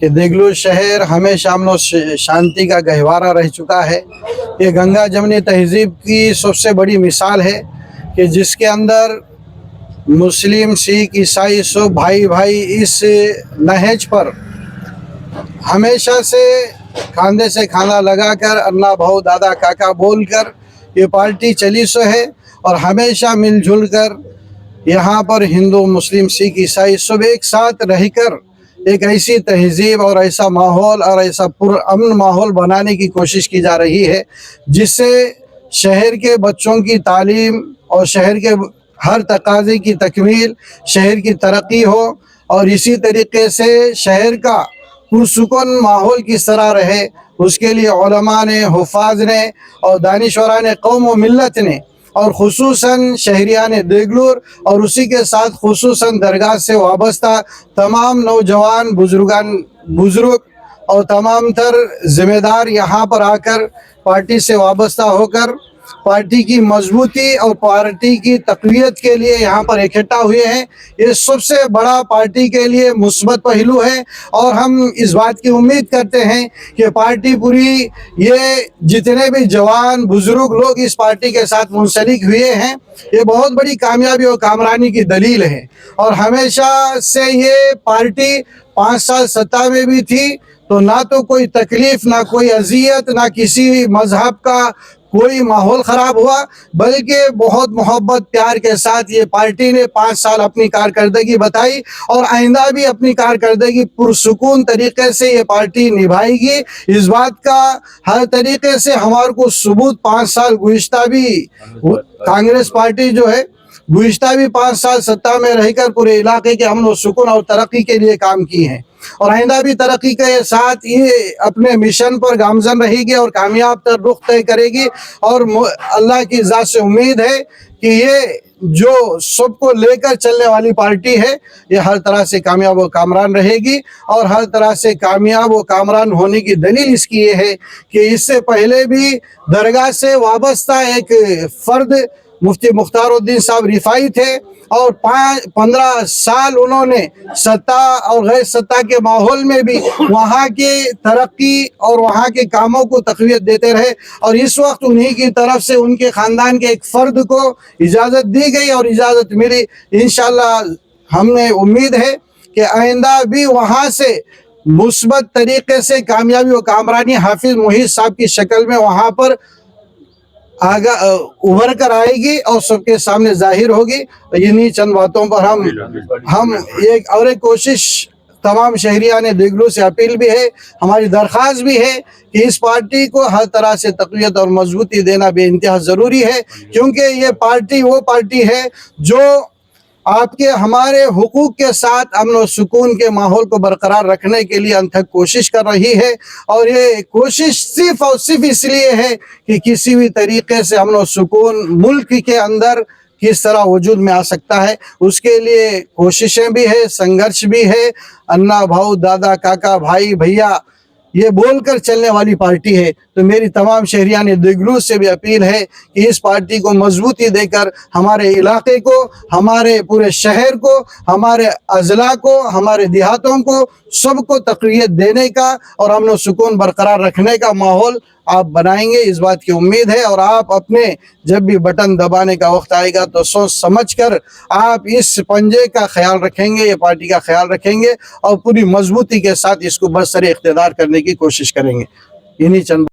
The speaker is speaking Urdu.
کہ دیگلو شہر ہمیشہ امن و شانتی کا گہوارہ رہ چکا ہے۔ یہ گنگا جمنی تہذیب کی سب سے بڑی مثال ہے کہ جس کے اندر مسلم، سکھ، عیسائی سب بھائی بھائی اس نہج پر ہمیشہ سے کھاندے سے کھانا لگا کر انا بھاؤ دادا، کاکا بول کر یہ پارٹی چلی سو ہے اور ہمیشہ مل جل کر یہاں پر ہندو، مسلم، سکھ، عیسائی سب ایک ساتھ رہ کر ایک ایسی تہذیب اور ایسا ماحول اور ایسا پر امن ماحول بنانے کی کوشش کی جا رہی ہے، جس سے شہر کے بچوں کی تعلیم اور شہر کے ہر تقاضے کی تکمیل، شہر کی ترقی ہو اور اسی طریقے سے شہر کا پرسکون ماحول کس طرح رہے، اس کے لیے علماء نے، حفاظ نے اور دانشوران قوم و ملت نے اور خصوصاً شہریان دیگلور اور اسی کے ساتھ خصوصاً درگاہ سے وابستہ تمام نوجوان بزرگان بزرگ اور تمام تر ذمہ دار یہاں پر آ کر پارٹی سے وابستہ ہو کر پارٹی کی مضبوطی اور پارٹی کی تقویت کے لیے یہاں پر اکٹھا ہوئے ہیں۔ یہ سب سے بڑا پارٹی کے لیے مثبت پہلو ہے۔ اور ہم اس بات کی امید کرتے ہیں کہ پارٹی پوری یہ جتنے بھی جوان، بزرگ لوگ اس پارٹی کے ساتھ منسلک ہوئے ہیں، یہ بہت بڑی کامیابی اور کامرانی کی دلیل ہے۔ اور ہمیشہ سے یہ پارٹی پانچ سال ستا میں بھی تھی، تو نہ تو کوئی تکلیف، نہ کوئی اذیت، نہ کسی مذہب کا کوئی ماحول خراب ہوا، بلکہ بہت محبت، پیار کے ساتھ یہ پارٹی نے پانچ سال اپنی کارکردگی بتائی اور آئندہ بھی اپنی کارکردگی پرسکون طریقے سے یہ پارٹی نبھائے گی۔ اس بات کا ہر طریقے سے ہمارے کو ثبوت پانچ سال گزشتہ بھی کانگریس پارٹی جو ہے، گزشتہ بھی پانچ سال ستا میں رہ کر پورے علاقے کے امن و سکون اور ترقی کے لیے کام کی ہیں۔ اور آئندہ بھی ترقی کے ساتھ یہ اپنے مشن پر گامزن رہے گی اور کامیاب تر رخ طے کرے گی اور اللہ کی ذات سے امید ہے کہ یہ جو سب کو لے کر چلنے والی پارٹی ہے یہ ہر طرح سے کامیاب و کامران رہے گی اور ہر طرح سے کامیاب و کامران ہونے کی دلیل اس کی یہ ہے کہ اس سے پہلے بھی درگاہ سے وابستہ ایک فرد مفتی مختار الدین صاحب رفائی تھے اور پانچ پندرہ سال انہوں نے ستا اور غیر ستا کے ماحول میں بھی وہاں کے ترقی اور وہاں کے کاموں کو تقویت دیتے رہے اور اس وقت انہی کی طرف سے ان کے خاندان کے ایک فرد کو اجازت دی گئی اور اجازت ملی۔ انشاءاللہ ہم نے امید ہے کہ آئندہ بھی وہاں سے مثبت طریقے سے کامیابی و کامرانی حافظ محیط صاحب کی شکل میں وہاں پر آگا ابھر کر آئے گی اور سب کے سامنے ظاہر ہوگی۔ انہی چند باتوں پر ہم ہم ایک اور ایک کوشش تمام شہریان دیگلو سے اپیل بھی ہے، ہماری درخواست بھی ہے کہ اس پارٹی کو ہر طرح سے تقویت اور مضبوطی دینا بے انتہا ضروری ہے۔ کیونکہ یہ پارٹی وہ پارٹی ہے جو آپ کے ہمارے حقوق کے ساتھ امن و سکون کے ماحول کو برقرار رکھنے کے لیے انتھک کوشش کر رہی ہے اور یہ کوشش صرف اور صرف اس لیے ہے کہ کسی بھی طریقے سے امن و سکون ملک کے اندر کس طرح وجود میں آ سکتا ہے، اس کے لیے کوششیں بھی ہے سنگھرش بھی ہے انا بھاؤ، دادا، کاکا، بھائی، بھیا، یہ بول کر چلنے والی پارٹی ہے۔ تو میری تمام شہریان دگلو سے بھی اپیل ہے کہ اس پارٹی کو مضبوطی دے کر ہمارے علاقے کو، ہمارے پورے شہر کو، ہمارے اضلاع کو، ہمارے دیہاتوں کو سب کو تقویت دینے کا اور امن و سکون برقرار رکھنے کا ماحول آپ بنائیں گے، اس بات کی امید ہے اور آپ اپنے جب بھی بٹن دبانے کا وقت آئے گا تو سوچ سمجھ کر آپ اس پنجے کا خیال رکھیں گے، یہ پارٹی کا خیال رکھیں گے اور پوری مضبوطی کے ساتھ اس کو برسر اقتدار کرنے کی کوشش کریں گے۔ انہی چند